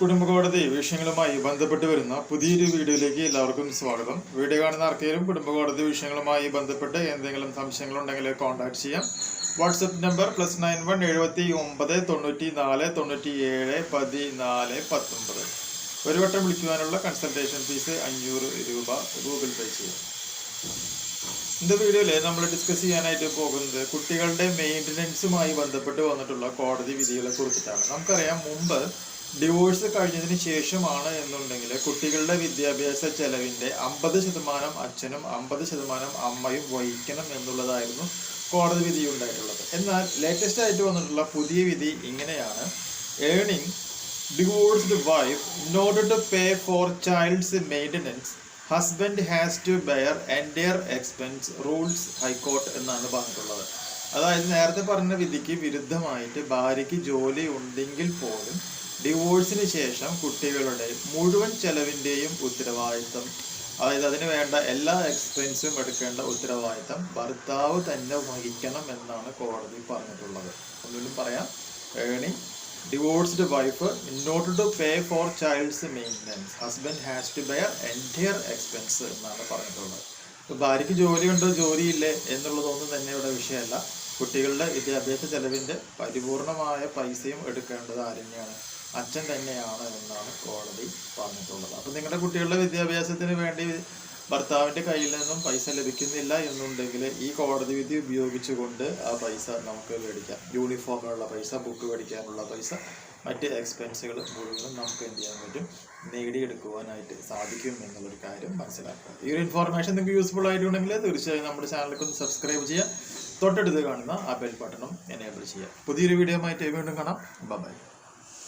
കുടുംബ കോടതി വിഷയങ്ങളുമായി ബന്ധപ്പെട്ട് വരുന്ന പുതിയൊരു വീഡിയോയിലേക്ക് എല്ലാവർക്കും സ്വാഗതം. വീഡിയോ കാണുന്ന ആർക്കെങ്കിലും കുടുംബ കോടതി വിഷയങ്ങളുമായി ബന്ധപ്പെട്ട് എന്തെങ്കിലും സംശയങ്ങളുണ്ടെങ്കിൽ കോൺടാക്ട് ചെയ്യാം. WhatsApp number plus nine one എഴുപത്തി ഒമ്പത് തൊണ്ണൂറ്റി നാല് തൊണ്ണൂറ്റി ഏഴ് പതിനാല് പത്തൊമ്പത്. ഒരു വട്ടം വിളിക്കുവാനുള്ള കൺസൾട്ടേഷൻ ഫീസ് അഞ്ഞൂറ് രൂപ ഗൂഗിൾ പേ ചെയ്യാം. ഇന്ന് വീഡിയോയിൽ നമ്മൾ ഡിസ്കസ് ചെയ്യാനായിട്ട് പോകുന്നത് കുട്ടികളുടെ മെയിന്റനൻസുമായി ബന്ധപ്പെട്ട് വന്നിട്ടുള്ള കോടതി വിധികളെ കുറിച്ചിട്ടാണ്. നമുക്കറിയാം മുമ്പ് ഡിവോഴ്സ് കഴിഞ്ഞതിന് ശേഷമാണ് എന്നുണ്ടെങ്കിൽ കുട്ടികളുടെ വിദ്യാഭ്യാസ ചെലവിന്റെ അമ്പത് ശതമാനം അച്ഛനും അമ്പത് ശതമാനം അമ്മയും വഹിക്കണം എന്നുള്ളതായിരുന്നു കോടതി വിധി ഉണ്ടായിട്ടുള്ളത് എന്നാൽ ലേറ്റസ്റ്റ് ആയിട്ട് വന്നിട്ടുള്ള പുതിയ വിധി ഇങ്ങനെയാണ്. Earning divorced wife not to pay for child's maintenance husband has to bear entire expense rules high court എന്നാണ് പറഞ്ഞിട്ടുള്ളത്. അതായത് നേരത്തെ പറഞ്ഞ വിധിക്ക് വിരുദ്ധമായിട്ട് ഭാര്യയ്ക്ക് ജോലി ഉണ്ടെങ്കിൽ പോലും ഡിവോഴ്സിന് ശേഷം കുട്ടികളുടെ മുഴുവൻ ചെലവിന്റെയും ഉത്തരവാദിത്തം അതായത് അതിന് വേണ്ട എല്ലാ എക്സ്പെൻസും എടുക്കേണ്ട ഉത്തരവാദിത്തം ഭർത്താവ് തന്നെ വഹിക്കണം എന്നാണ് കോടതി പറഞ്ഞിട്ടുള്ളത്. ഒന്നുകൂടി പറയാം. Earning divorced wife not to pay for child's maintenance husband has to bear bear expense എന്നാണ് പറഞ്ഞിട്ടുള്ളത്. ഭാര്യയ്ക്ക് ജോലിയുണ്ടോ? ജോലിയില്ലേ? എന്നുള്ളതൊന്നും തന്നെ ഇവിടെ വിഷയമല്ല. കുട്ടികളുടെ വിദ്യാഭ്യാസ ചെലവിന്റെ പരിപൂർണമായ പൈസയും എടുക്കേണ്ടത് ആരെന്നെയാണ്? അച്ഛൻ തന്നെയാണ് എന്നാണ് കോടതി പറഞ്ഞിട്ടുള്ളത്. അപ്പൊ നിങ്ങളുടെ കുട്ടികളുടെ വിദ്യാഭ്യാസത്തിന് വേണ്ടി ഭർത്താവിന്റെ കയ്യിൽ നിന്നും പൈസ ലഭിക്കുന്നില്ല എന്നുണ്ടെങ്കിൽ ഈ കോടതി വിധി ഉപയോഗിച്ചുകൊണ്ട് ആ പൈസ നമുക്ക് മേടിക്കാം. യൂണിഫോമിനുള്ള പൈസ ബുക്ക് മേടിക്കാനുള്ള പൈസ മറ്റ് എക്സ്പെൻസുകൾ മുഴുവനും നമുക്ക് എന്ത് ചെയ്യാൻ പറ്റും? നേടിയെടുക്കുവാനായിട്ട് സാധിക്കും എന്നുള്ളൊരു കാര്യം മനസ്സിലാക്കുക. ഈ ഒരു ഇൻഫോർമേഷൻ നിങ്ങൾക്ക് യൂസ്ഫുൾ ആയിട്ടുണ്ടെങ്കിൽ തീർച്ചയായും നമ്മുടെ ചാനലിലേക്ക് ഒന്ന് സബ്സ്ക്രൈബ് ചെയ്യുക. തൊട്ടടുത്ത് കാണുന്ന ആ ബെൽ ബട്ടണും എനേബിൾ ചെയ്യുക. പുതിയൊരു വീഡിയോ ആയിട്ട് വീണ്ടും കാണാം. ബൈ